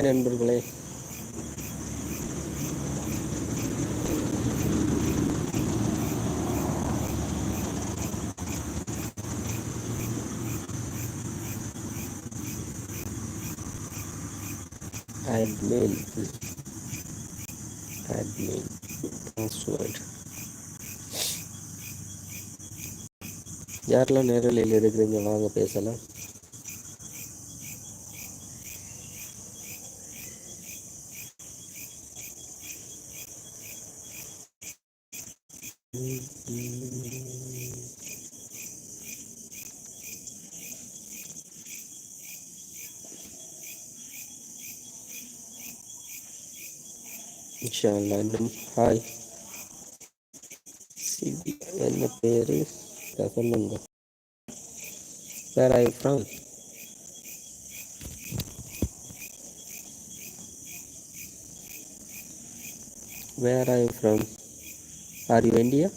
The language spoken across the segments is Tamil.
ஹாய் நண்பர்களே. Admin. Admin. Password. யாரெல்லாம் நேரலையில் இருக்கிறீங்க? வாங்க பேசலாம். இன்ஷா அல்லாஹ் இன்னும் ஹாய் சிபி என்ன பேர் சொல்லுங்க where I from where Are you India?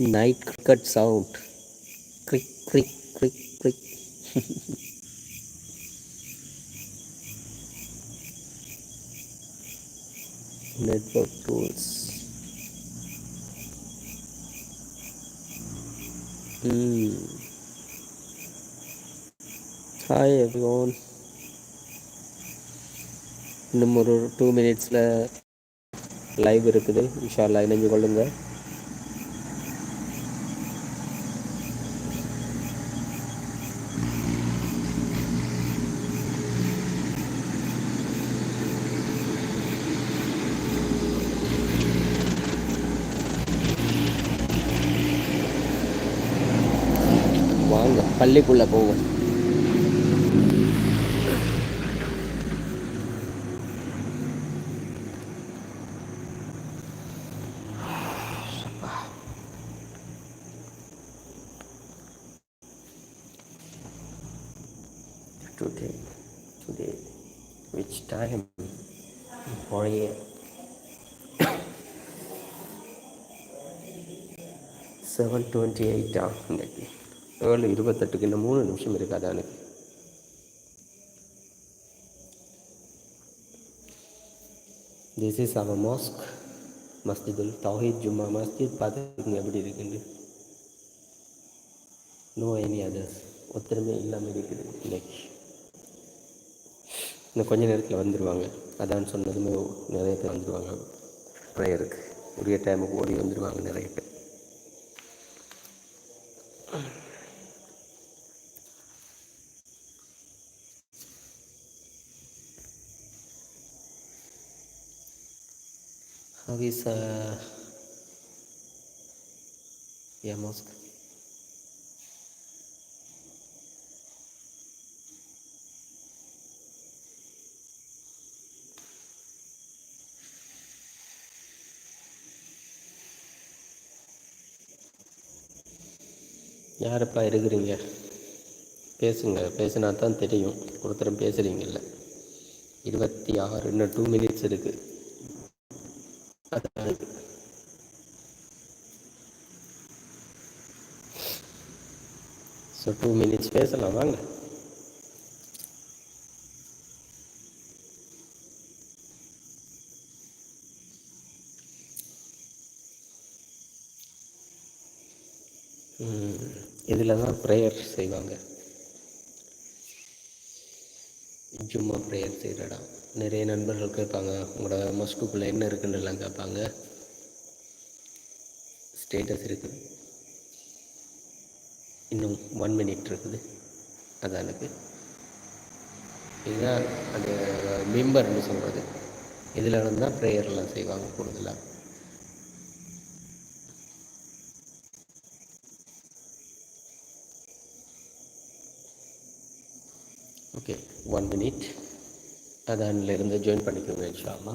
night cricket sound click click click click network tools mm. Hi இன்னும் ஒரு டூ மினிட்ஸில் லைவ் இருக்குது. இன்ஷால்லா இணைஞ்சு கொள்ளுங்கள். பள்ளிக்குள்ளே போவோம் today today which time for you seven twenty எயிட்டா இன்னைக்கு ஏழு இருபத்தெட்டுக்கு இன்னும் மூணு நிமிஷம் இருக்காது எனக்கு this is our mask Masjidul தௌஹீத் ஜும்மா மஸ்ஜித் பார்த்துருக்குங்க எப்படி இருக்குன்னு. நோ எனி அதர்ஸ் ஒத்துருமே இல்லாமல் இருக்குது இன்னைக்கு. இன்னும் கொஞ்ச நேரத்தில் வந்துடுவாங்க அதான் சொன்னதுமே நிறைய பேர் வந்துடுவாங்க ப்ரேயருக்கு உரிய டைமுக்கு ஓடி வந்துடுவாங்க நிறைய பேர். How is uh, your mosque? யாருப்பா இருக்கிறீங்க? பேசுங்க பேசினா தான் தெரியும். ஒருத்தரும் பேசுகிறீங்கல்ல இருபத்தி ஆறு இன்னும் டூ மினிட்ஸ் இருக்குது அதான் ஸோ டூ மினிட்ஸ் பேசலாம் வாங்க. இதில் தான் ப்ரேயர் செய்வாங்க. ஜும்மா ப்ரேயர் செய்கிற இடம் நிறைய நண்பர்கள் கேட்பாங்க உங்களோட மஸ்குக்குள்ளே என்ன இருக்குன்றலாம் எல்லாம் கேட்பாங்க. ஸ்டேட்டஸ் இருக்குது இன்னும் ஒன் மினிட் இருக்குது. அதான் எனக்கு. இதுதான் அந்த மெம்பர்னு சொல்கிறது இதில் தான் ப்ரேயர்லாம் செய்வாங்க கூடுதலாக ஓகே ஒன் மினிட் அதான்லேருந்து ஜாயின் பண்ணிக்கோங்க இன்ஷால்லா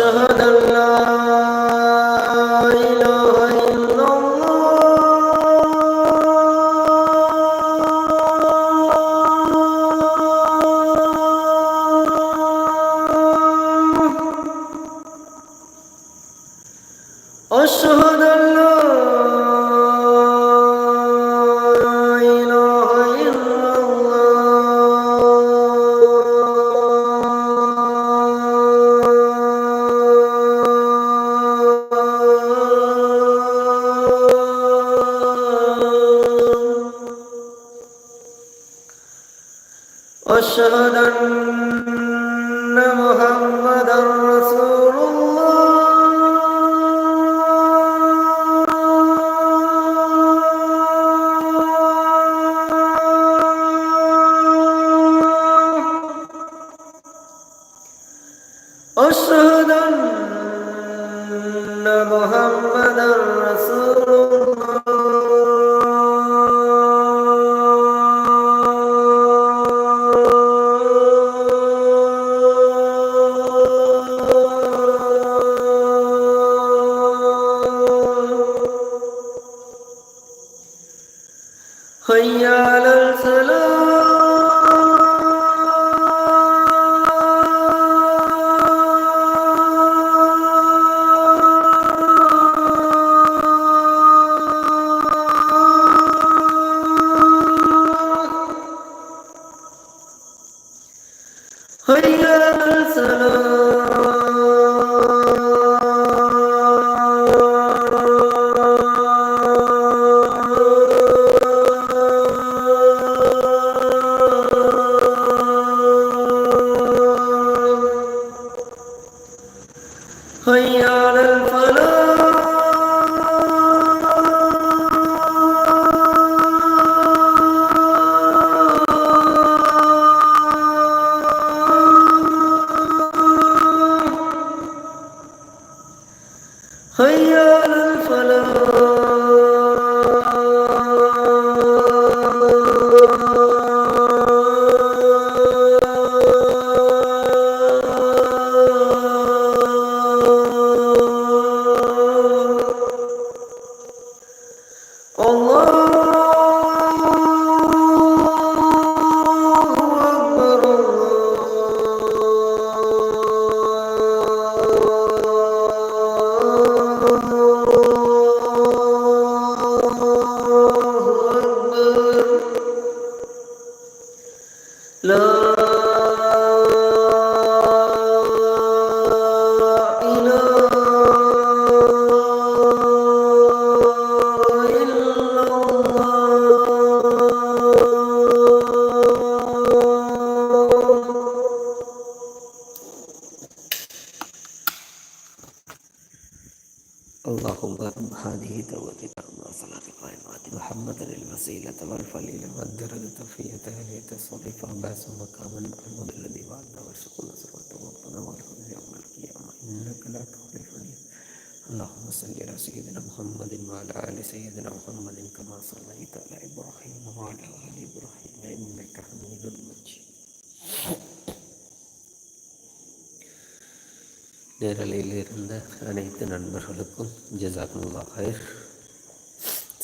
Shaha. Muhammad. হইয়া চলো اللهم رب هذه دعوتك مع صلاة القائمات. محمد الوسيلة والفليلة والدرجة في تهنية الصديق عباس مقاما محمود الذي وعدنا وارزقنا صراط ربنا والخزي يوم القيامة. إنك لا تخلف اللهم صل على سيدنا محمد وعلى آل سيدنا محمد كما صليت على إبراهيم وعلى آل إبراهيم. إنك حميد مجيد. நேரலையில் இருந்த அனைத்து நண்பர்களுக்கும் ஜசாக்குல்லா ஹைர்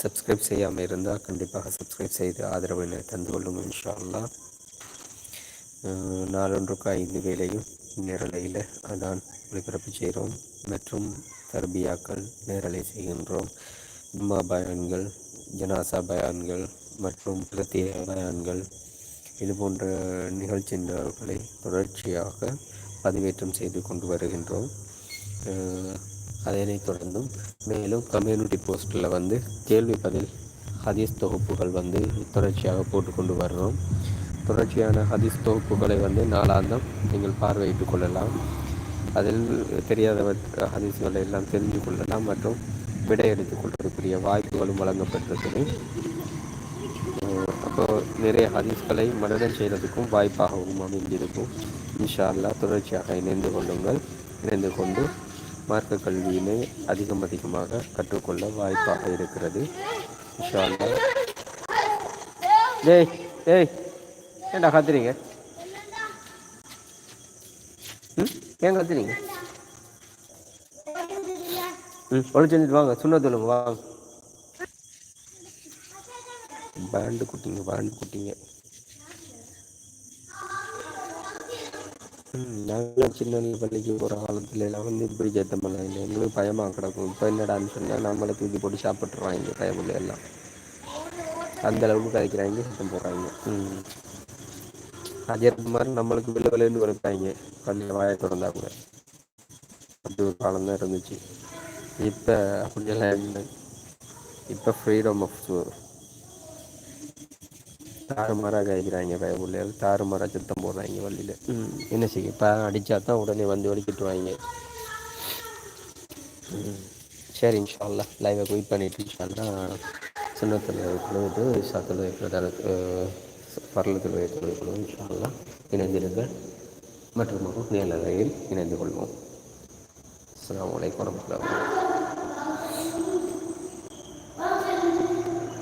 சப்ஸ்கிரைப் செய்யாமல் இருந்தால் கண்டிப்பாக சப்ஸ்கிரைப் செய்து ஆதரவினை தந்து கொள்ளும் இன்ஷா அல்லாஹ் நாளொன்றுக்கு ஐந்து வேலையும் நேரலையில் அதான் ஒளிபரப்பு செய்கிறோம் மற்றும் தர்பியாக்கள் நேரலை செய்கின்றோம். ஜும்மா பயான்கள் ஜனாசா பயான்கள் மற்றும் பிரத்யேக பயான்கள். இது போன்ற நிகழ்ச்சி தொடர்ச்சியாக பதிவேற்றம் செய்து கொண்டு வருகின்றோம். அதனைத் தொடர்ந்தும் மேலும் கம்யூனிட்டி போஸ்ட்டில் வந்து கேள்வி பதில் ஹதீஸ் தொகுப்புகள் வந்து தொடர்ச்சியாக போட்டுக்கொண்டு வர்றோம். தொடர்ச்சியான ஹதீஸ் தொகுப்புகளை வந்து நாளாந்தம் நீங்கள் பார்வையிட்டுக் கொள்ளலாம். அதில் தெரியாதவ ஹதீஸ்களை எல்லாம் தெரிந்து கொள்ளலாம் மற்றும் விடையெடுத்துக் கொள்வதற்குரிய வாய்ப்புகளும் வழங்கப்பட்டிருக்கிறது அப்போ நிறைய ஹதீஸ்களை மனனம் செய்கிறதுக்கும் வாய்ப்பாகவும் அமைந்திருக்கும். இன்ஷா அல்லா தொடர்ச்சியாக இணைந்து கொள்ளுங்கள். இணைந்து கொண்டு மார்க்க கல்வியினை அதிகம் அதிகமாக கற்றுக்கொள்ள வாய்ப்பாக இருக்கிறது. இன்ஷா ஏய் டேய் டேய் ஏன்டா கத்துறீங்க? ம் ஏன் கத்துறீங்க? ம் ஒழிச்சு செஞ்சுட்டு வாங்க. சுண்ண சொல்லுங்க வாங்க. பேண்டு குட்டிங்க பேண்டு குட்டிங்க. நாங்களும் சின்ன பள்ளிக்கு போகிற காலத்துல எல்லாம் வந்து இப்படி சேத்தமெல்லாம் இல்லை எங்களுக்கு பயமாக கிடக்கும் இப்போ என்னடான்னு சொன்னால் நம்மளை தூக்கி போட்டு சாப்பிட்ருவாங்க பயமுள்ள எல்லாம் அந்த அளவுக்கு கதைக்கிறாங்க சத்தம் போடுறாங்க ம் அதே மாதிரி நம்மளுக்கு வெளில விளையாண்டு வளர்ப்பாங்க பள்ளியில் வாயை திறந்தா கூட அப்படி ஒரு காலம் தான் இருந்துச்சு இப்போ அப்படியெல்லாம் இல்லை இப்போ ஃப்ரீடம் ஆஃப் தாறுமாறாக காய்க்கிறாங்க பயமுள்ளையால் தாறுமாறாக சுத்தம் போடுறாங்க வள்ளியில் ம். என்ன செய்ய? இப்போ அடித்தா தான் உடனே வந்து வலிக்கிட்டுருவாங்க ம். சரி இன்ஷால்லா. லைவை குயிட் பண்ணிட்டு இன்ஷால்லா சுண்ணத்தில் தொழுவிட்டு சத்தில் வைக்கிறதால பரலத்தில் வைத்துக்கொள்ளும் இன்ஷால்லா. இணைந்திருங்கள் மற்றும் நேரலையில் இணைந்து கொள்வோம். அஸ்ஸலாமு அலைக்கும் வரமத்துல்லாஹி